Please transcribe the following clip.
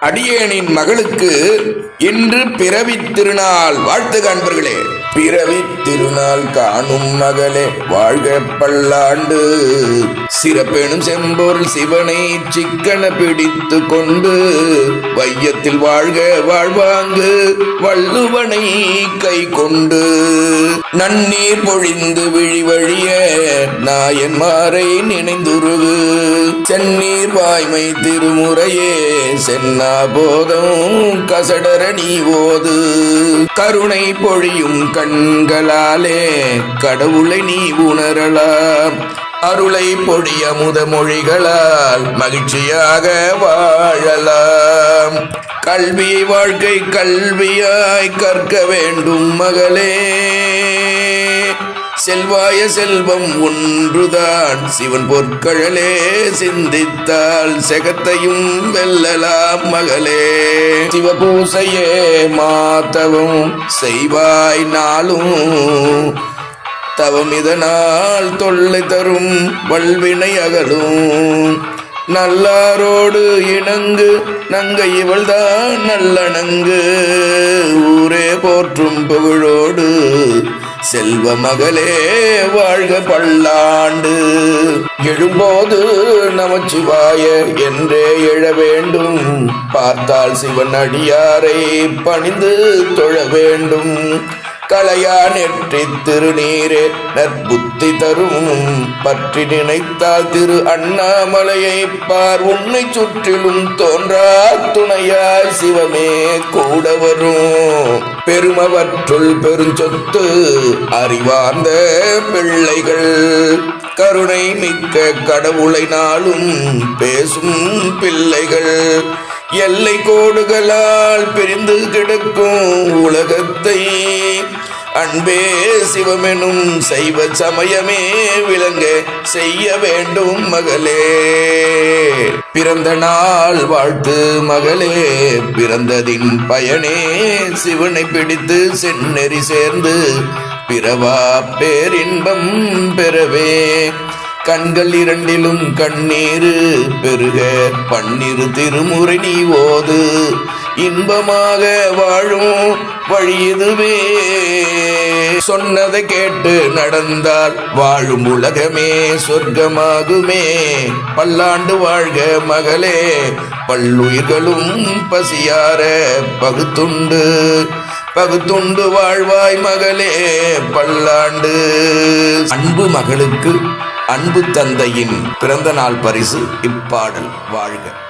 அடியேனின் மகளுக்கு இன்று பிறவி திருநாள். வாழ்த்து காண்பர்களே பிறவி திருநாள் காணும் மகளே வாழ்க பல்லாண்டு. சிறப்பெனும் செம்பொருள் சிவனை சிக்கன பிடித்து கொண்டு வையத்தில் வாழ்க வாழ்வாங்கு வள்ளுவனை கை கொண்டு நன்னீர் பொழிந்து விழிவழிய விழி வழிய நாயன்மாரை நினைந்துருகு செந்நீர் வாய்மை திருமுறையே சென்னா போதும் கசடர நீ ஓது. கருணை பொழியும் கண்களாலே கடவுளை நீ உணரலாம். அருளை பொழிய முத மொழிகளால் மகிழ்ச்சியாக வாழலாம். கல்வி வாழ்க்கை கல்வியாய் கற்க வேண்டும் மகளே. செல்வாய செல்வம் ஒன்றுதான். சிவன் பொற்கழலே சிந்தித்தால் செகத்தையும் வெல்லலாம் மகளே. சிவபூசையே மாத்தவும் செய்வாய் நாளும். தவம் இதனால் தொல்லை தரும் வல்வினை அகலும். நல்லாரோடு இணங்கு நங்கை இவள்தான் நல்லணங்கு ஊரே போற்றும் புகழோடு செல்வ மகளே வாழ்க பல்லாண்டு. எழும்போது நமச்சிவாய என்றே எழ வேண்டும். பார்த்தால் சிவன் அடியாரை பணிந்து தொழ வேண்டும். களையா நெற்றி திருநீரே நற்புத்தி தரும். பற்றி நினைத்தால் திரு அண்ணாமலையை பார். உன்னை சுற்றிலும் தோன்றா துணையாய் சிவமே கூட வரும். பெருமவற்றுள் பெருஞ்சொத்து அறிவார்ந்த பிள்ளைகள். கருணை மிக்க கடவுளை நாளும் பேசும் பிள்ளைகள். எல்லை கோடுகளால் பிரிந்து கிடக்கும் உலகத்தை அன்பே சிவமெனும் செய்வ சமயமே விளங்க செய்ய வேண்டும் மகளே. பிறந்த நாள் வாழ்த்து மகளே. பிறந்ததின் பயனே சிவனை பிடித்து செந்நெறி சேர்ந்து பிறவா பேரின்பம் பெறவே. கண்கள் இரண்டிலும் கண்ணீரு பெருக பன்னிரு திருமுறை நீ ஓது. இன்பமாக வாழும் வழி இதுவே. சொன்னதை கேட்டு நடந்தால் வாழும் உலகமே சொர்க்கமாகுமே. பல்லாண்டு வாழ்க மகளே பல்லுயிர்களும் பசியார பகுத்துண்டு. பகுத்துண்டு வாழ்வாய் மகளே பல்லாண்டு. அன்பு மகளுக்கு அன்பு தந்தையின் பிறந்த நாள் பரிசு இப்பாடல் வாழ்க.